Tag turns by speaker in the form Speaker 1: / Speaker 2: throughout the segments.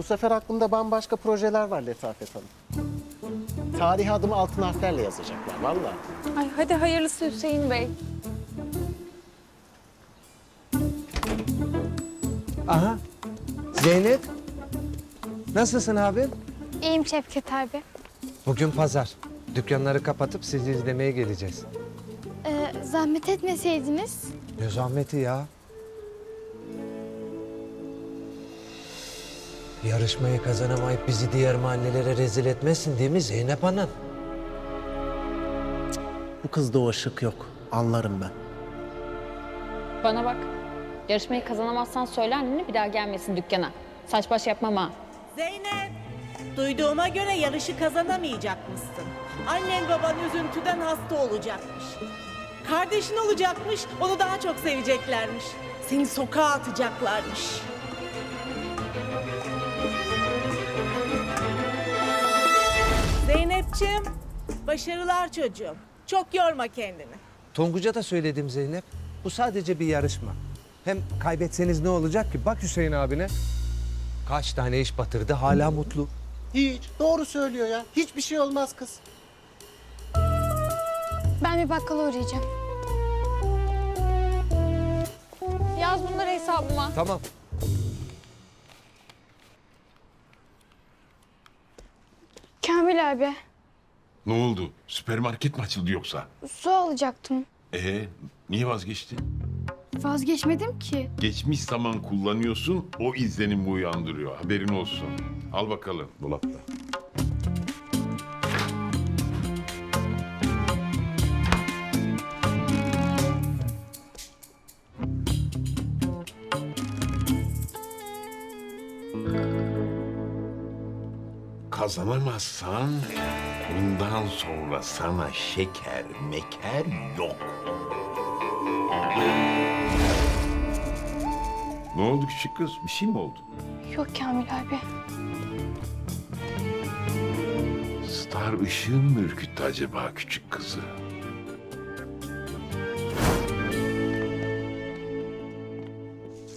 Speaker 1: Bu sefer aklımda bambaşka projeler var Letafet Hanım. Tarih adımı altın harflerle yazacaklar vallahi.
Speaker 2: Ay hadi hayırlısı Hüseyin Bey.
Speaker 3: Aha. Zeynep. Nasılsın abi?
Speaker 4: İyiyim Şevket abi.
Speaker 3: Bugün pazar. Dükkanları kapatıp sizi izlemeye geleceğiz.
Speaker 4: Ee, zahmet etmeseydiniz.
Speaker 3: Ne zahmeti ya. Yarışmayı kazanamayıp bizi diğer mahallelere rezil etmezsin değil mi Zeynep Hanım?
Speaker 1: Bu kızda o ışık yok. Anlarım ben.
Speaker 2: Bana bak. Yarışmayı kazanamazsan söyle annene bir daha gelmesin dükkana. Saç baş yapmam ha.
Speaker 5: Zeynep, duyduğuma göre yarışı kazanamayacakmışsın. Annen baban üzüntüden hasta olacakmış. Kardeşin olacakmış, onu daha çok seveceklermiş. Seni sokağa atacaklarmış. Zeynep'ciğim, başarılar çocuğum. Çok yorma kendini.
Speaker 3: Tonguç'a da söyledim Zeynep. Bu sadece bir yarışma. Hem kaybetseniz ne olacak ki? Bak Hüseyin abine. Kaç tane iş batırdı hala mutlu.
Speaker 1: Hiç. Doğru söylüyor ya. Hiçbir şey olmaz kız.
Speaker 4: Ben bir bakkala uğrayacağım.
Speaker 2: Yaz bunları hesabıma.
Speaker 3: Tamam.
Speaker 4: Kamil abi,
Speaker 6: Ne oldu? Süpermarket mi açıldı yoksa?
Speaker 4: su alacaktım.
Speaker 6: Ee, niye vazgeçtin?
Speaker 4: Vazgeçmedim ki.
Speaker 6: Geçmiş zaman kullanıyorsun, o izlenimi uyandırıyor. Haberin olsun. Al bakalım dolapta. Kazanamazsan bundan sonra sana şeker meker yok. Ne oldu küçük kız? Bir şey mi oldu?
Speaker 4: Yok Kamil abi.
Speaker 6: Star ışığın mı ürküttü acaba küçük kızı?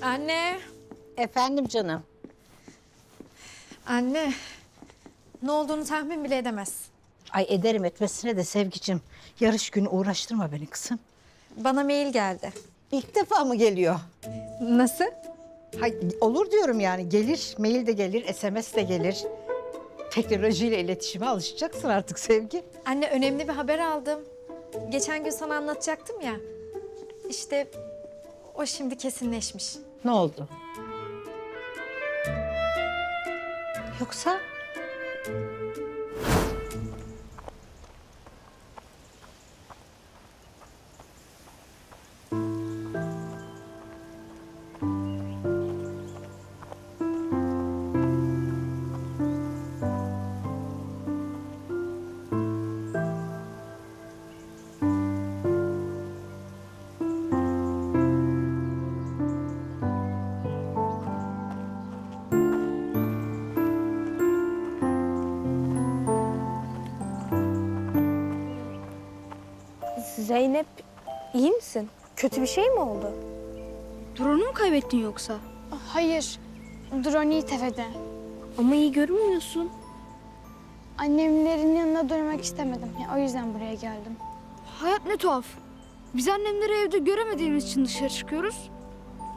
Speaker 7: Anne,
Speaker 8: Efendim canım.
Speaker 7: anne. Ne olduğunu tahmin bile edemez.
Speaker 8: Ay ederim etmesine de sevgicim. Yarış günü uğraştırma beni kızım.
Speaker 7: Bana mail geldi.
Speaker 8: İlk defa mı geliyor?
Speaker 7: Nasıl?
Speaker 8: Hay, olur diyorum yani gelir. Mail de gelir, SMS de gelir. Teknolojiyle iletişime alışacaksın artık sevgi.
Speaker 7: Anne önemli bir haber aldım. Geçen gün sana anlatacaktım ya. İşte o şimdi kesinleşmiş.
Speaker 8: Ne oldu? Yoksa
Speaker 9: Zeynep iyi misin? Kötü bir şey mi oldu?
Speaker 10: Drone'u mu kaybettin yoksa?
Speaker 4: Hayır, drone iyi tepede.
Speaker 10: Ama iyi görünmüyorsun.
Speaker 4: Annemlerin yanına dönmek istemedim. Ya, o yüzden buraya geldim.
Speaker 10: Hayat ne tuhaf. Biz annemleri evde göremediğimiz için dışarı çıkıyoruz.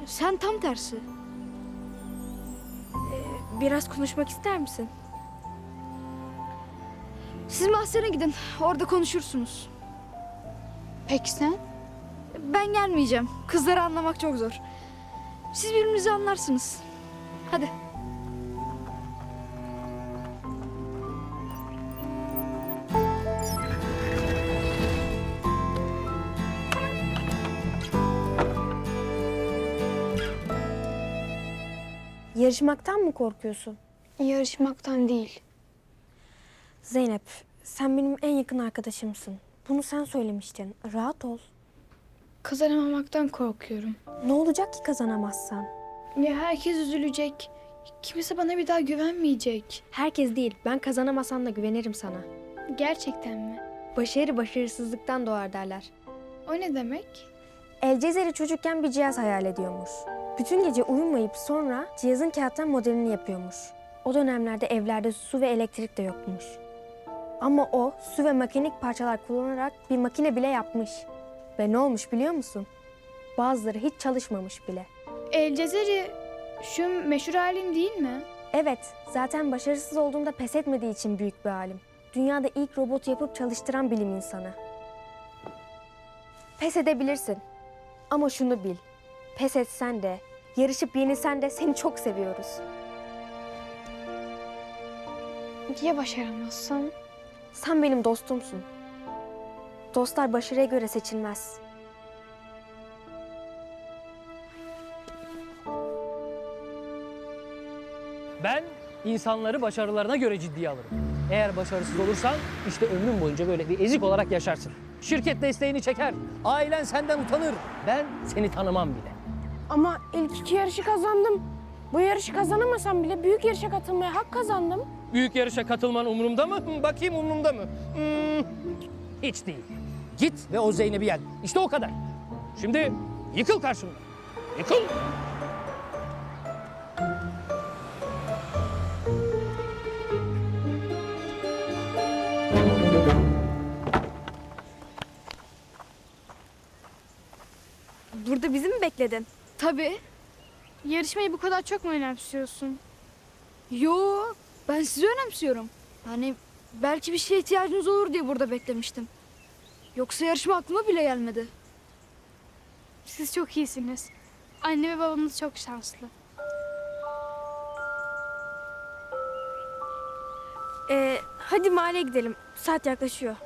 Speaker 10: Sen tam tersi.
Speaker 9: Biraz konuşmak ister misin?
Speaker 10: Siz mahzene gidin. Orada konuşursunuz.
Speaker 4: Peki sen?
Speaker 10: Ben gelmeyeceğim. Kızları anlamak çok zor. Siz birbirinizi anlarsınız. Hadi.
Speaker 9: Yarışmaktan mı korkuyorsun?
Speaker 4: Yarışmaktan değil.
Speaker 9: Zeynep, sen benim en yakın arkadaşımsın. Bunu sen söylemiştin. Rahat ol.
Speaker 4: Kazanamamaktan korkuyorum.
Speaker 9: Ne olacak ki kazanamazsan?
Speaker 4: Ya herkes üzülecek. Kimse bana bir daha güvenmeyecek.
Speaker 9: Herkes değil, ben kazanamasan da güvenirim sana.
Speaker 4: Gerçekten mi?
Speaker 9: Başarı başarısızlıktan doğar derler.
Speaker 4: O ne demek?
Speaker 9: El Cezeri çocukken bir cihaz hayal ediyormuş. Bütün gece uyumayıp sonra cihazın kağıttan modelini yapıyormuş. O dönemlerde evlerde su ve elektrik de yokmuş. Ama o su ve mekanik parçalar kullanarak bir makine bile yapmış. Ve ne olmuş biliyor musun? Bazıları hiç çalışmamış bile.
Speaker 10: El Cezeri şu meşhur alim değil mi?
Speaker 9: Evet, zaten başarısız olduğunda pes etmediği için büyük bir alim. Dünyada ilk robotu yapıp çalıştıran bilim insanı. Pes edebilirsin. Ama şunu bil. Pes etsen de, yarışıp yenilsen de seni çok seviyoruz.
Speaker 10: Ya başaramazsam?
Speaker 9: Sen benim dostumsun. Dostlar başarıya göre seçilmez.
Speaker 11: Ben insanları başarılarına göre ciddiye alırım. Eğer başarısız olursan işte ömrün boyunca böyle bir ezik olarak yaşarsın. Şirket desteğini çeker, ailen senden utanır. Ben seni tanımam bile.
Speaker 9: Ama ilk iki yarışı kazandım. Bu yarışı kazanamasam bile büyük yarışa katılmaya hak kazandım.
Speaker 11: Büyük yarışa katılman umurumda mı? Hı, Bakayım umurumda mı? Hmm, hiç değil. Git ve o Zeynep'i yen. İşte o kadar. Şimdi yıkıl karşımda. Yıkıl.
Speaker 9: Burada bizi mi bekledin?
Speaker 10: Tabii. Yarışmayı bu kadar çok mu önemsiyorsun? Yo, ben sizi önemsiyorum. Hani belki bir şeye ihtiyacınız olur diye burada beklemiştim. Yoksa yarışma aklıma bile gelmedi. Siz çok iyisiniz. Anne ve babamız çok şanslı.
Speaker 9: Ee, hadi mahalleye gidelim. Saat yaklaşıyor.